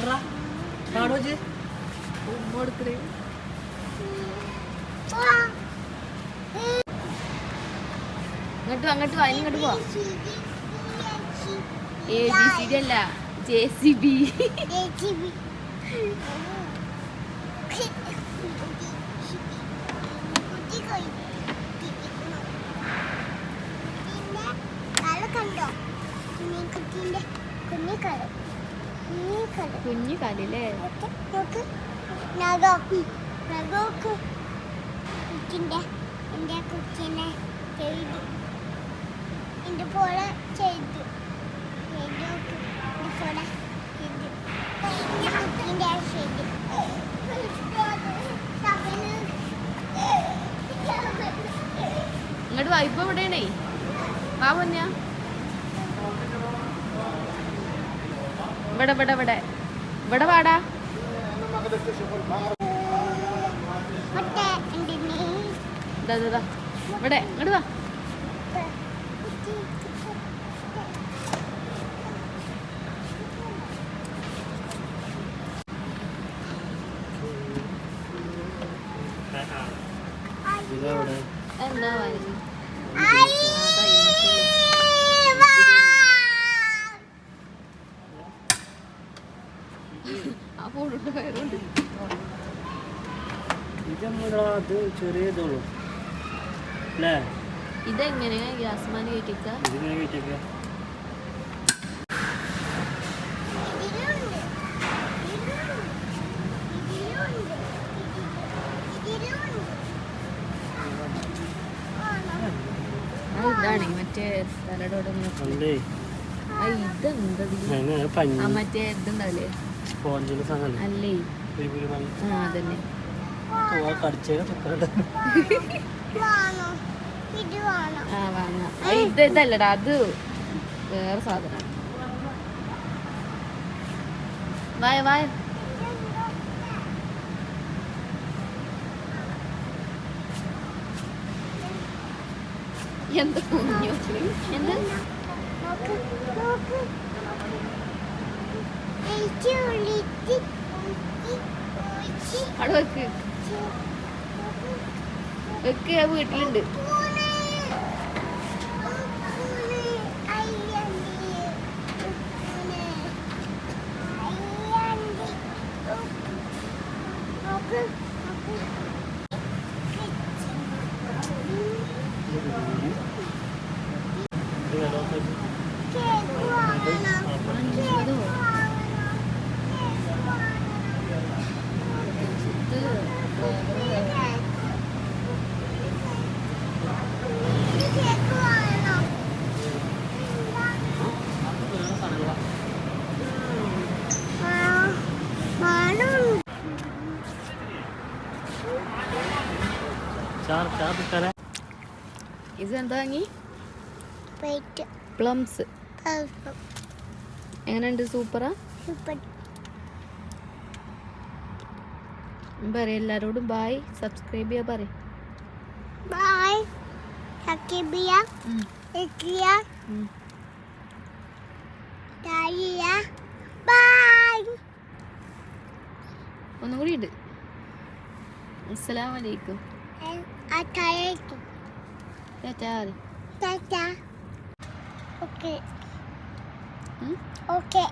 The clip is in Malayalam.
പാടാ പാടോ ജെ. ഉമ്മ അങ്ങോട്ട് അങ്ങോട്ട് വാ ഇങ്ങോട്ട് പോ എ ബി സി ഡി അല്ല. ജെ സി ബി കണ്ടോ? കുഞ്ഞിക്കുട്ടിന്റെ കുഞ്ഞി കുഞ്ഞിക്കള കുഞ്ഞു കാലല്ലേ നോക്ക് നോക്ക്. എവിടെയാണേ? വാ കുട്ടിന്റെ ഇവിടെ ഇവിടെ ഇവിടെ. ഇവിടെ ഇതാ ഇവിടെ ഇങ്ങോട്ട് വാ. എന്താ വാങ്ങി ഇതെന്താ അത് ചെറിയതുള്ളൂ അല്ലേ? ഇതെങ്ങനെയാ ഗ്യാസ്മാൻ കയറ്റിക്ക ഇതിങ്ങനെ ഇതാണ്. മറ്റേ പഞ്ഞി. ആ മറ്റേ ഇതുണ്ടാവില്ലേ? അല്ലേ? ആ അതന്നെ. ഇത് ഇതല്ലടാ അത് വേറെ സാധനം. വായ വായ. എന്ത് കുഞ്ഞു? എന്ത്? അവിടെ വെക്ക്. വെക്ക് ആ വീട്ടിലുണ്ട് പൂനെ വാങ്ങി പ്ലംസ്? എങ്ങനെയുണ്ട്? സൂപ്പറാ? സൂപ്പർ പറ എല്ലാരോടും ബായ് സബ്സ്ക്രൈബ് ചെയ്യാ പറ ബൈ സക്കിബിയ ഇക്കിയ തായിയ ബൈ ഒന്നും കൂടി ഉണ്ട് അസ്സലാം atayetu. Ya Okay. Hmm? Okay.